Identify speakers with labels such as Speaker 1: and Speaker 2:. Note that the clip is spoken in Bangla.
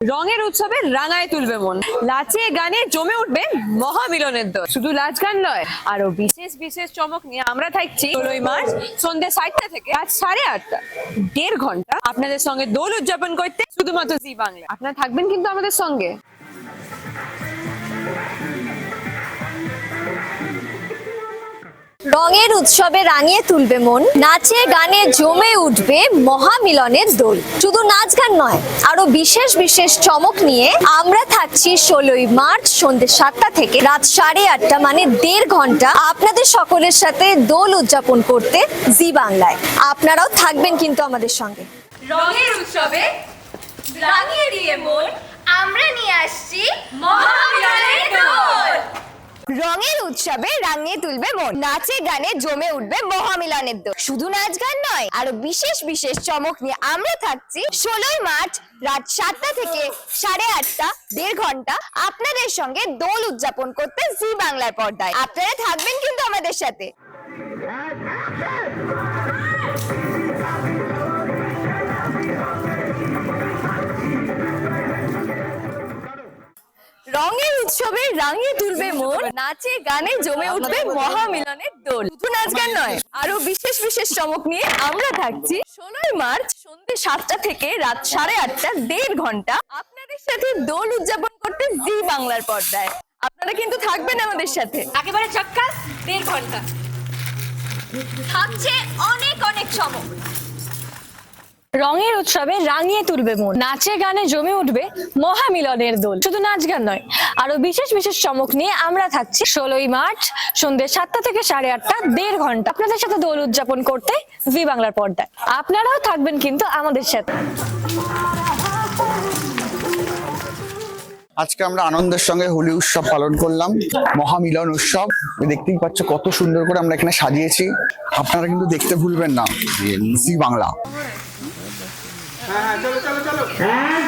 Speaker 1: রঙের উৎসবে রাঙায় তুলবে মন। লাচে গানে জমে উঠবে মহামিলনের দল। শুধু লাচ গান নয়, আরও বিশেষ বিশেষ চমক নিয়ে আমরা থাকছি ষোলোই মার্চ সন্ধ্যে সাতটা থেকে। আজ সাড়ে আটটা, দেড় ঘণ্টা আপনাদের সঙ্গে দোল উদযাপন করতে শুধুমাত্র জি বাংলা। আপনারা থাকবেন কিন্তু আমাদের সঙ্গে।
Speaker 2: রঙের উৎসবে রাঙিয়ে তুলবে মন, নাচে গানে জমে উঠবে মহামিলনের দোল। শুধু নাচ গান নয়, আরও বিশেষ বিশেষ চমক নিয়ে আমরা থাকছি ষোলোই মার্চ সন্ধ্যে সাতটা থেকে। রাত সাড়ে আটটা মানে দেড় ঘণ্টা আপনাদের সকলের সাথে দোল উদযাপন করতে জি বাংলায়। আপনারাও থাকবেন কিন্তু আমাদের সঙ্গে।
Speaker 3: রঙের উৎসবে রাঙিয়ে দিয়ে মন, আমরা নিয়ে আসছি
Speaker 2: রঙের উৎসবে রাঙিয়ে তুলবে মন নাচে গানে জমে উঠবে মহামিলনের দোষ শুধু নাচ গান নয়, আরও বিশেষ বিশেষ চমক নিয়ে আমরা থাকছি ষোলোই মার্চ রাত সাতটা থেকে সাড়ে আটটা, দেড় ঘণ্টা। আপনাদের সঙ্গে দোল উদযাপন করতে জি বাংলার পর্দায়। আপনারা থাকবেন কিন্তু আমাদের সাথে। উৎসবে রাঙিয়ে তুলবে মন নাচে গানে জমে উঠবে মহামিলনের দোল। শুধু নাচ গান নয় আরও বিশেষ বিশেষ চমক নিয়ে আমরা থাকছি। ষোলোই মার্চ সন্ধ্যে সাতটা থেকে রাত সাড়ে আটটা দেড় ঘণ্টা। আপনাদের সাথে দোল উদযাপন করতে জি বাংলার পর্দায়। আপনারা কিন্তু থাকবেন আমাদের সাথে।
Speaker 3: একেবারে চক্কাস দেড় ঘণ্টা। থাকছে অনেক অনেক চমক।
Speaker 4: রঙের উৎসবে রাঙিয়ে তুলবে মন। নাচে গানে জমে উঠবে মহামিলনের দোল। শুধু নাচ গান নয়, আরও বিশেষ বিশেষ চমক নিয়ে আমরা থাকছি ষোলোই মার্চ সন্ধ্যে সাতটা থেকে সাড়ে আটটা, দেড় ঘণ্টা। আপনাদের সাথে দোল উদযাপন করতে জি বাংলার পর্দায়। আপনারাও থাকবেন কিন্তু আমাদের সাথে।
Speaker 5: আজকে আমরা আনন্দের সঙ্গে হোলি উৎসব পালন করলাম, মহামিলন উৎসব। দেখতেই পাচ্ছ কত সুন্দর করে আমরা এখানে সাজিয়েছি। আপনারা কিন্তু দেখতে ভুলবেন না। জি বাংলা। হ্যাঁ, হ্যাঁ চলো চলো চলো। হ্যাঁ?